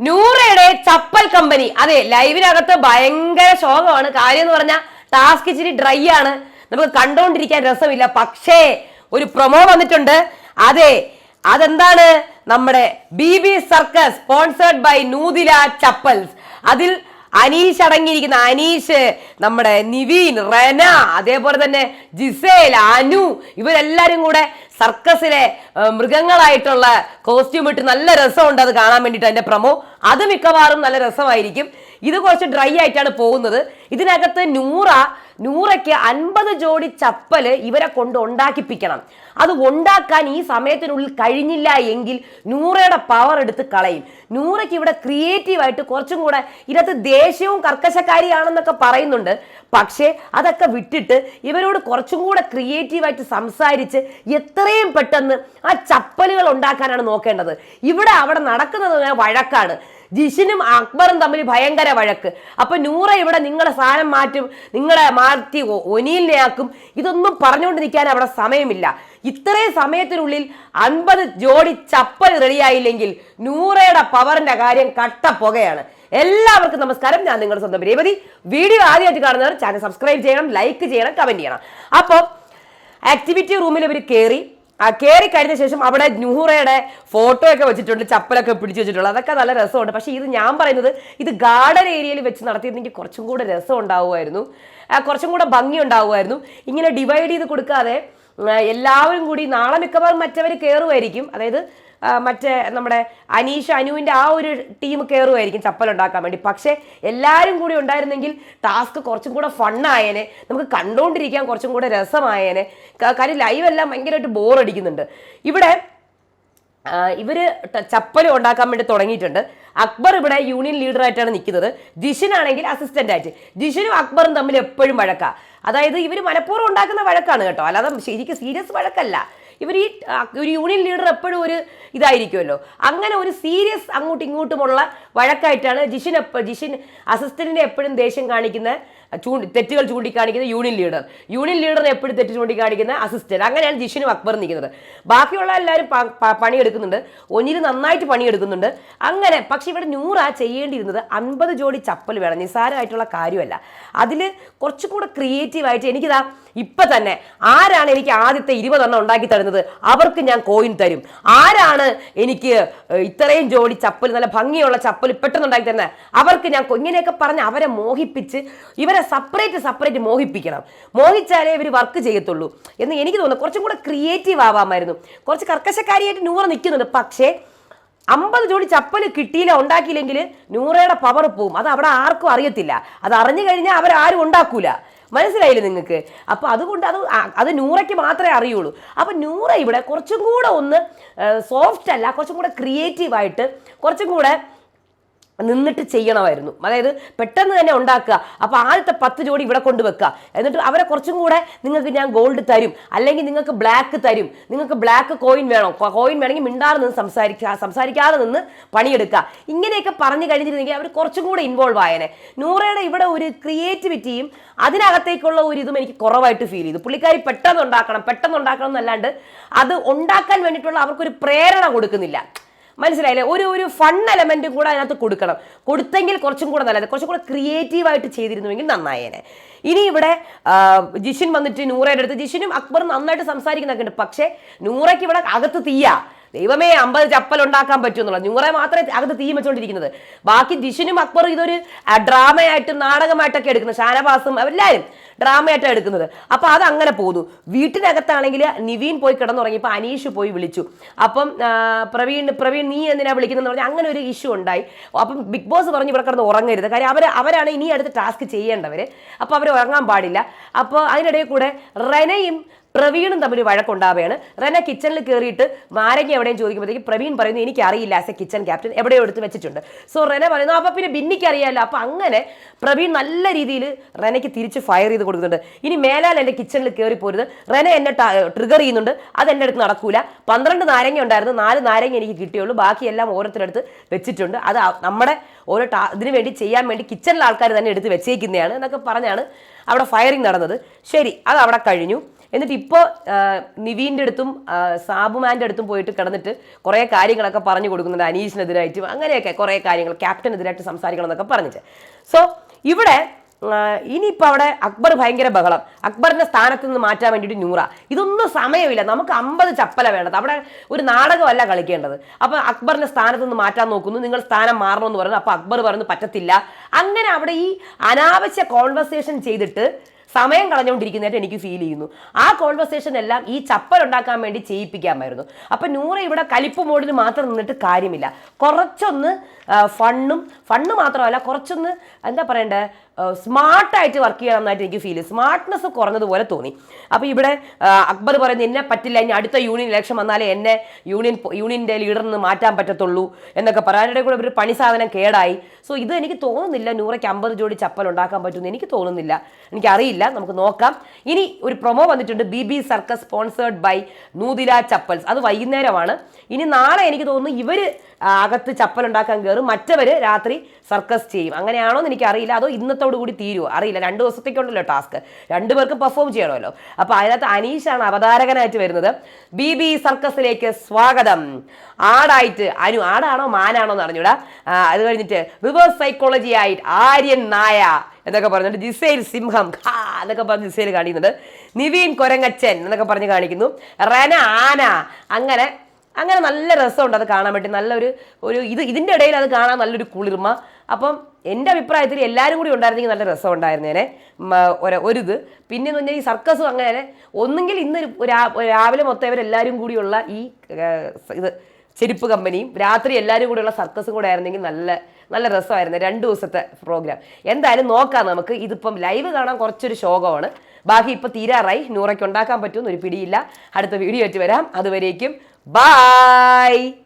നൂറയുടെ chappal company. അതെ ലൈവിനകത്ത് ഭയങ്കര ശോകമാണ്. കാര്യം എന്ന് പറഞ്ഞാൽ ടാസ്ക് ഇച്ചിരി ഡ്രൈ ആണ്. നമുക്ക് കണ്ടോണ്ടിരിക്കാൻ രസമില്ല. പക്ഷേ ഒരു പ്രൊമോ വന്നിട്ടുണ്ട്. അതെ അതെന്താണ്? നമ്മുടെ B B circus sponsored by Noothila chappals. അതിൽ അനീഷ് അടങ്ങിയിരിക്കുന്ന അനീഷ് നമ്മുടെ നിവീൻ റെന അതേപോലെ തന്നെ ജിസേൽ അനു ഇവരെല്ലാരും കൂടെ സർക്കസിലെ മൃഗങ്ങളായിട്ടുള്ള കോസ്റ്റ്യൂം ഇട്ട് നല്ല രസമുണ്ട്. അത് കാണാൻ വേണ്ടിയിട്ട് അതിന്റെ പ്രമോ അത് മിക്കവാറും നല്ല രസമായിരിക്കും. ഇത് കുറച്ച് ഡ്രൈ ആയിട്ടാണ് പോകുന്നത്. ഇതിനകത്ത് നൂറ നൂറയ്ക്ക് അൻപത് ജോഡി ചപ്പൽ ഇവരെ കൊണ്ട് ഉണ്ടാക്കിപ്പിക്കണം. അത് ഉണ്ടാക്കാൻ ഈ സമയത്തിനുള്ളിൽ കഴിഞ്ഞില്ല എങ്കിൽ നൂറയുടെ പവർ എടുത്ത് കളയും. നൂറയ്ക്ക് ഇവിടെ ക്രിയേറ്റീവായിട്ട് കുറച്ചും കൂടെ ഇതിനകത്ത് ദേഷ്യവും കർക്കശക്കാരിയാണെന്നൊക്കെ പറയുന്നുണ്ട്. പക്ഷേ അതൊക്കെ വിട്ടിട്ട് ഇവരോട് കുറച്ചും കൂടെ ക്രിയേറ്റീവായിട്ട് സംസാരിച്ച് എത്രയും പെട്ടെന്ന് ആ ചപ്പലുകൾ ഉണ്ടാക്കാനാണ് നോക്കേണ്ടത്. ഇവിടെ അവിടെ നടക്കുന്നത് വഴക്കാണ്. ജിഷിനും അക്ബറും തമ്മിൽ ഭയങ്കര വഴക്ക്. അപ്പൊ നൂറ ഇവിടെ നിങ്ങളെ സാധനം മാറ്റും നിങ്ങളെ മാറ്റി ഒനിയിലിനെ ആക്കും ഇതൊന്നും പറഞ്ഞുകൊണ്ട് നിൽക്കാൻ അവിടെ സമയമില്ല. ഇത്രയും സമയത്തിനുള്ളിൽ അൻപത് ജോഡി ചപ്പൽ റെഡിയായില്ലെങ്കിൽ നൂറയുടെ പവറിന്റെ കാര്യം കട്ട പുകയാണ് എല്ലാവർക്കും നമസ്കാരം. ഞാൻ നിങ്ങളുടെ സ്വന്തം രേവതി. വീഡിയോ ആദ്യമായിട്ട് കാണുന്നവർ ചാനൽ സബ്സ്ക്രൈബ് ചെയ്യണം ലൈക്ക് ചെയ്യണം കമന്റ് ചെയ്യണം. അപ്പോൾ ആക്ടിവിറ്റി റൂമിൽ ഇവർ കയറി ആ കയറി കഴിഞ്ഞ ശേഷം അവിടെ നുഹുറയുടെ ഫോട്ടോ ഒക്കെ വെച്ചിട്ടുണ്ട് ചപ്പലൊക്കെ പിടിച്ചു വെച്ചിട്ടുണ്ട് അതൊക്കെ നല്ല രസമുണ്ട്. പക്ഷേ ഇത് ഞാൻ പറയുന്നത് ഇത് ഗാർഡൻ ഏരിയയിൽ വെച്ച് നടത്തിയിരുന്നെങ്കിൽ കുറച്ചും കൂടെ രസം ഉണ്ടാവുമായിരുന്നു. കുറച്ചും കൂടെ ഭംഗി ഉണ്ടാവുമായിരുന്നു. ഇങ്ങനെ ഡിവൈഡ് ചെയ്ത് കൊടുക്കാതെ എല്ലാവരും കൂടി നാളെ മിക്കവാറും മറ്റവർ കയറുമായിരിക്കും അതായത് മറ്റേ നമ്മുടെ അനീഷ് അനുവിന്റെ ആ ഒരു ടീം കയറുമായിരിക്കും ചപ്പൽ ഉണ്ടാക്കാൻ വേണ്ടി. പക്ഷേ എല്ലാവരും കൂടി ഉണ്ടായിരുന്നെങ്കിൽ ടാസ്ക് കുറച്ചും കൂടെ ഫണ്ണായേനെ നമുക്ക് കണ്ടുകൊണ്ടിരിക്കാൻ കുറച്ചും കൂടെ രസമായേനെ. കാര്യം ലൈവ് എല്ലാം ഭയങ്കരമായിട്ട് ബോറടിക്കുന്നുണ്ട് ഇവിടെ ഇവർ ട- ഉണ്ടാക്കാൻ വേണ്ടി തുടങ്ങിയിട്ടുണ്ട്. അക്ബർ ഇവിടെ യൂണിയൻ ലീഡറായിട്ടാണ് നിൽക്കുന്നത്. ജിഷിനാണെങ്കിൽ അസിസ്റ്റന്റ് ആയിട്ട്. ജിഷിനും അക്ബറും തമ്മിൽ എപ്പോഴും വഴക്കാണ് അതായത് ഇവർ മനഃപൂർവം ഉണ്ടാക്കുന്ന വഴക്കാണ് കേട്ടോ. അല്ലാതെ ശരിക്കും സീരിയസ് വഴക്കല്ല. ഇവർ ഈ ഒരു യൂണിയൻ ലീഡർ എപ്പോഴും ഒരു ഇതായിരിക്കുമല്ലോ. അങ്ങനെ ഒരു സീരിയസ് അങ്ങോട്ടും ഇങ്ങോട്ടുമുള്ള വഴക്കായിട്ടാണ് ജിഷിൻ ജിഷിൻ അസിസ്റ്റന്റിനെ എപ്പോഴും ദേഷ്യം കാണിക്കുന്ന ചൂണ്ടി തെറ്റുകൾ ചൂണ്ടിക്കാണിക്കുന്ന യൂണിയൻ ലീഡർ യൂണിയൻ ലീഡറിനെ എപ്പോഴും തെറ്റ് ചൂണ്ടിക്കാണിക്കുന്ന അസിസ്റ്റന്റ് അങ്ങനെയാണ് ജിഷിനും അക്ബർ നിൽക്കുന്നത്. ബാക്കിയുള്ള എല്ലാവരും പണിയെടുക്കുന്നുണ്ട്. ഒന്നിൽ നന്നായിട്ട് പണിയെടുക്കുന്നുണ്ട്. അങ്ങനെ പക്ഷേ ഇവിടെ നൂറ ചെയ്യേണ്ടിയിരുന്നത് അൻപത് ജോഡി ചപ്പൽ വേണം. നിസ്സാരമായിട്ടുള്ള കാര്യമല്ല. അതിൽ കുറച്ചും കൂടെ ക്രിയേറ്റീവായിട്ട് എനിക്കിതാ ഇപ്പൊ തന്നെ ആരാണ് എനിക്ക് ആദ്യത്തെ ഇരുപതെണ്ണം ഉണ്ടാക്കി തരുന്നത്? അവർക്ക് ഞാൻ കോയിൻ തരും. ആരാണ് എനിക്ക് ഇത്രയും ജോഡി ചപ്പൽ നല്ല ഭംഗിയുള്ള ചപ്പൽ പെട്ടെന്ന് ഉണ്ടാക്കി തരുന്നത്? അവർക്ക് ഞാൻ ഇങ്ങനെയൊക്കെ പറഞ്ഞ് അവരെ മോഹിപ്പിച്ച് ഇവരെ സെപ്പറേറ്റ് സെപ്പറേറ്റ് മോഹിപ്പിക്കണം. മോഹിച്ചാലേ ഇവർ വർക്ക് ചെയ്യത്തുള്ളൂ. എന്ന് എനിക്ക് തോന്നുന്നു കുറച്ചും കൂടെ ക്രിയേറ്റീവ് ആവാമായിരുന്നു. കുറച്ച് കർക്കശക്കാരിയായിട്ട് നൂറ നിൽക്കുന്നുണ്ട്. പക്ഷേ അമ്പത് ജോഡി ചപ്പൽ കിട്ടിയില്ല ഉണ്ടാക്കിയില്ലെങ്കിൽ നൂറയുടെ പവർ പോവും. അത് അവിടെ ആർക്കും അറിയത്തില്ല. അത് അറിഞ്ഞു കഴിഞ്ഞാൽ അവരാരും ഉണ്ടാക്കൂല. മനസ്സിലായില്ലേ നിങ്ങൾക്ക്? അപ്പോൾ അതുകൊണ്ട് അത് അത് നൂറയ്ക്ക് മാത്രമേ അറിയുള്ളൂ. അപ്പോൾ നൂറ ഇവിടെ കുറച്ചും കൂടെ ഒന്ന് സോഫ്റ്റ് അല്ല കുറച്ചും കൂടെ ക്രിയേറ്റീവായിട്ട് കുറച്ചും കൂടെ നിന്നിട്ട് ചെയ്യണമായിരുന്നു. അതായത് പെട്ടെന്ന് തന്നെ ഉണ്ടാക്കുക. അപ്പോൾ ആദ്യത്തെ പത്ത് ജോഡി ഇവിടെ കൊണ്ടുവെക്കുക. എന്നിട്ട് അവരെ കുറച്ചും കൂടെ നിങ്ങൾക്ക് ഞാൻ ഗോൾഡ് തരും. അല്ലെങ്കിൽ നിങ്ങൾക്ക് ബ്ലാക്ക് തരും. നിങ്ങൾക്ക് ബ്ലാക്ക് കോയിൻ വേണം. കോയിൻ വേണമെങ്കിൽ മിണ്ടാതെ നിന്ന് സംസാരിക്കുക സംസാരിക്കാതെ നിന്ന് പണിയെടുക്കുക. ഇങ്ങനെയൊക്കെ പറഞ്ഞു കഴിഞ്ഞിരുന്നെങ്കിൽ അവർ കുറച്ചും കൂടെ ഇൻവോൾവ് ആയനെ. നൂറയുടെ ഇവിടെ ഒരു ക്രിയേറ്റിവിറ്റിയും അതിനകത്തേക്കുള്ള ഒരു ഇതും എനിക്ക് കുറവായിട്ട് ഫീൽ ചെയ്തു. പുള്ളിക്കാരി പെട്ടെന്ന് ഉണ്ടാക്കണം പെട്ടെന്ന് ഉണ്ടാക്കണം എന്നല്ലാണ്ട് അത് ഉണ്ടാക്കാൻ വേണ്ടിയിട്ടുള്ള അവർക്കൊരു പ്രേരണ കൊടുക്കുന്നില്ല. മനസ്സിലായില്ലേ? ഒരു ഒരു ഫൺ എലമെന്റും കൂടെ അതിനകത്ത് കൊടുക്കണം. കൊടുത്തെങ്കിൽ കുറച്ചും കൂടെ നല്ലത്. കുറച്ചും കൂടെ ക്രിയേറ്റീവായിട്ട് ചെയ്തിരുന്നുവെങ്കിൽ നന്നായേനെ. ഇനി ഇവിടെ ജിഷിൻ വന്നിട്ട് നൂറയുടെ അടുത്ത് ജിഷിനും അക്ബറും നന്നായിട്ട് സംസാരിക്കുന്നൊക്കെ ഉണ്ട്. പക്ഷേ നൂറയ്ക്ക് ഇവിടെ അകത്ത് തീയ. ദൈവമേ അമ്പത് ചപ്പൽ ഉണ്ടാക്കാൻ പറ്റുമെന്നുള്ളത് നൂറെ മാത്രമേ അകത്ത് തീ വെച്ചുകൊണ്ടിരിക്കുന്നത് ബാക്കി ജിഷിനും അക്ബറും ഇതൊരു ഡ്രാമയായിട്ടും നാടകമായിട്ടൊക്കെ എടുക്കുന്നത്. ഷാനവാസും എല്ലാവരും ഡ്രാമയായിട്ടാണ് എടുക്കുന്നത്. അപ്പോൾ അത് അങ്ങനെ പോകുന്നു വീട്ടിനകത്താണെങ്കിൽ നിവീൻ പോയി കിടന്നുറങ്ങിയപ്പോൾ അനീഷ് പോയി വിളിച്ചു. അപ്പം പ്രവീൺ പ്രവീൺ നീ എന്തിനാ വിളിക്കുന്നതെന്ന് പറഞ്ഞാൽ അങ്ങനെ ഒരു ഇഷ്യൂ ഉണ്ടായി. അപ്പം ബിഗ് ബോസ് പറഞ്ഞ് ഇവിടെ കിടന്ന് ഉറങ്ങരുത്. കാര്യം അവർ അവരാണ് ഇനി അടുത്ത ടാസ്ക് ചെയ്യേണ്ടവർ അപ്പോൾ അവർ ഉറങ്ങാൻ പാടില്ല. അപ്പോൾ അതിനിടയിൽ കൂടെ റെനയും പ്രവീണും തമ്മിൽ വഴക്കുണ്ടാവുകയാണ്. റെന കിച്ചണിൽ കയറിയിട്ട് നാരങ്ങ എവിടെയും ചോദിക്കുമ്പോഴത്തേക്ക് പ്രവീൺ പറയുന്നു എനിക്ക് അറിയില്ല ആസ് എ കിച്ചൺ ക്യാപ്റ്റൻ എവിടെയോ എടുത്ത് വെച്ചിട്ടുണ്ട്. സോ റെന പറയുന്നു അപ്പൊ പിന്നെ ബിന്നിക്ക് അറിയാമല്ലോ അപ്പൊ അങ്ങനെ പ്രവീൺ നല്ല രീതിയിൽ റെനയ്ക്ക് തിരിച്ച് ഫയർ ചെയ്ത് കൊടുക്കുന്നുണ്ട്. ഇനി മേലാൽ എന്റെ കിച്ചണിൽ കയറി പോരുത്. റെന എന്നെ ട്രിഗർ ചെയ്യുന്നുണ്ട്. അത് എന്റെ അടുത്ത് നടക്കൂല. പന്ത്രണ്ട് നാരങ്ങ ഉണ്ടായിരുന്നു. നാല് നാരങ്ങ എനിക്ക് കിട്ടിയുള്ളൂ. ബാക്കിയെല്ലാം ഓരോരുത്തരടുത്ത് വെച്ചിട്ടുണ്ട്. അത് നമ്മുടെ ഓരോ ടാ ഇതിനു വേണ്ടി ചെയ്യാൻ വേണ്ടി കിച്ചണിലെ ആൾക്കാർ തന്നെ എടുത്ത് വെച്ചേക്കുന്നതാണ് എന്നൊക്കെ പറഞ്ഞാണ് അവിടെ ഫയറിങ് നടന്നത്. ശരി അത് അവിടെ കഴിഞ്ഞു. എന്നിട്ട് ഇപ്പോൾ നിവീന്റെ അടുത്തും സാബുമാന്റെ അടുത്തും പോയിട്ട് കിടന്നിട്ട് കുറേ കാര്യങ്ങളൊക്കെ പറഞ്ഞു കൊടുക്കുന്നുണ്ട് അനീഷിനെതിരായിട്ടും. അങ്ങനെയൊക്കെ കുറേ കാര്യങ്ങൾ ക്യാപ്റ്റനെതിരായിട്ട് സംസാരിക്കണം എന്നൊക്കെ പറഞ്ഞിട്ട്. സോ ഇവിടെ ഇനിയിപ്പോൾ അവിടെ അക്ബർ ഭയങ്കര ബഹളം. അക്ബറിന്റെ സ്ഥാനത്ത് നിന്ന് മാറ്റാൻ വേണ്ടിയിട്ട് നൂറ. ഇതൊന്നും സമയമില്ല. നമുക്ക് അമ്പത് ചപ്പല വേണ്ടത്. അവിടെ ഒരു നാടകമല്ല കളിക്കേണ്ടത്. അപ്പോൾ അക്ബറിന്റെ സ്ഥാനത്ത് നിന്ന് മാറ്റാൻ നോക്കുന്നു. നിങ്ങൾ സ്ഥാനം മാറണമെന്ന് പറയുന്നു. അപ്പോൾ അക്ബർ പറയുന്നു പറ്റത്തില്ല. അങ്ങനെ അവിടെ ഈ അനാവശ്യ കോൺവെർസേഷൻ ചെയ്തിട്ട് സമയം കളഞ്ഞുകൊണ്ടിരിക്കുന്നതായിട്ട് എനിക്ക് ഫീൽ ചെയ്യുന്നു. ആ കോൺവെർസേഷൻ എല്ലാം ഈ ചപ്പൽ ഉണ്ടാക്കാൻ വേണ്ടി ചെയ്യിപ്പിക്കാമായിരുന്നു. അപ്പൊ നൂറ ഇവിടെ കലിപ്പ് മോഡിൽ മാത്രം നിന്നിട്ട് കാര്യമില്ല. കുറച്ചൊന്ന് ഫണ്ണും ഫണ്ണ് മാത്രമല്ല കുറച്ചൊന്ന് എന്താ പറയണ്ടേ? സ്മാർട്ടായിട്ട് വർക്ക് ചെയ്യണം എന്നായിട്ട് എനിക്ക് ഫീൽ സ്മാർട്ട്നെസ് കുറഞ്ഞതുപോലെ തോന്നി. അപ്പോൾ ഇവിടെ അക്ബർ പറയുന്നത് എന്നെ പറ്റില്ല ഇനി അടുത്ത യൂണിയൻ ഇലക്ഷൻ വന്നാലേ എന്നെ യൂണിയൻ യൂണിയന്റെ ലീഡറിൽ നിന്ന് മാറ്റാൻ പറ്റത്തുള്ളൂ എന്നൊക്കെ പറയാനിടെ കൂടെ ഒരു പണി സാധനം കേടായി. സോ ഇത് എനിക്ക് തോന്നുന്നില്ല നൂറയ്ക്ക് അമ്പത് ജോഡി ചപ്പൽ ഉണ്ടാക്കാൻ പറ്റുമെന്ന്. എനിക്ക് തോന്നുന്നില്ല. എനിക്കറിയില്ല. നമുക്ക് നോക്കാം. ഇനി ഒരു പ്രൊമോ വന്നിട്ടുണ്ട്. B B circus sponsored by Noothila chappals. അത് വൈകുന്നേരമാണ്. ഇനി നാളെ എനിക്ക് തോന്നുന്നു ഇവർ ആ, അകത്ത് ചപ്പലുണ്ടാക്കാൻ കയറും മറ്റവർ രാത്രി സർക്കസ് ചെയ്യും. അങ്ങനെയാണോ എന്ന് എനിക്കറിയില്ല. അതോ ഇന്നത്തോടു കൂടി തീരുമോ അറിയില്ല. രണ്ട് ദിവസത്തേക്കുണ്ടല്ലോ ടാസ്ക്. രണ്ടുപേർക്കും പെർഫോം ചെയ്യണമല്ലോ. അപ്പൊ അതിനകത്ത് അനീഷാണ് അവതാരകനായിട്ട് വരുന്നത്. ബി ബി സർക്കസിലേക്ക് സ്വാഗതം. ആടായിട്ട് അനു. ആടാണോ മാനാണോ എന്ന് അറിഞ്ഞൂടാ. അത് കഴിഞ്ഞിട്ട് റിവേഴ്സ് സൈക്കോളജി ആയിട്ട് ആര്യൻ നായ എന്നൊക്കെ പറഞ്ഞിട്ട് ജിസേൽ സിംഹം. ഖാ എന്നൊക്കെ പറഞ്ഞ് ജിസേൽ കാണിക്കുന്നുണ്ട്. നിവീൻ കൊരങ്ങച്ചൻ എന്നൊക്കെ പറഞ്ഞ് കാണിക്കുന്നു. റന ആന. അങ്ങനെ അങ്ങനെ നല്ല രസമുണ്ട് അത് കാണാൻ വേണ്ടി. നല്ലൊരു ഒരു ഇത് ഇതിന്റെ ഇടയിൽ അത് കാണാൻ നല്ലൊരു കുളിർമ. അപ്പം എന്റെ അഭിപ്രായത്തിൽ എല്ലാവരും കൂടി ഉണ്ടായിരുന്നെങ്കിൽ നല്ല രസം ഉണ്ടായിരുന്നേനെ ഒരു ഒരിത് പിന്നെ എന്ന് പറഞ്ഞാൽ ഈ സർക്കസും അങ്ങനെ ഒന്നുകിൽ ഇന്ന് രാവിലെ മൊത്തം ഇവരെല്ലാവരും കൂടിയുള്ള ഈ ഇത് ചെരുപ്പ് കമ്പനിയും രാത്രി എല്ലാവരും കൂടിയുള്ള സർക്കസും കൂടെ ആയിരുന്നെങ്കിൽ നല്ല നല്ല രസമായിരുന്നു രണ്ട് ദിവസത്തെ പ്രോഗ്രാം. എന്തായാലും നോക്കാം നമുക്ക്. ഇതിപ്പം ലൈവ് കാണാൻ കുറച്ചൊരു ശോകമാണ്. ബാക്കി ഇപ്പം തീരാറായി. നൂറയ്ക്ക് ഉണ്ടാക്കാൻ പറ്റുമെന്ന് ഒരു പിടിയില്ല. അടുത്ത വീഡിയോ ആയിട്ട് വരാം. അതുവരേക്കും Bye!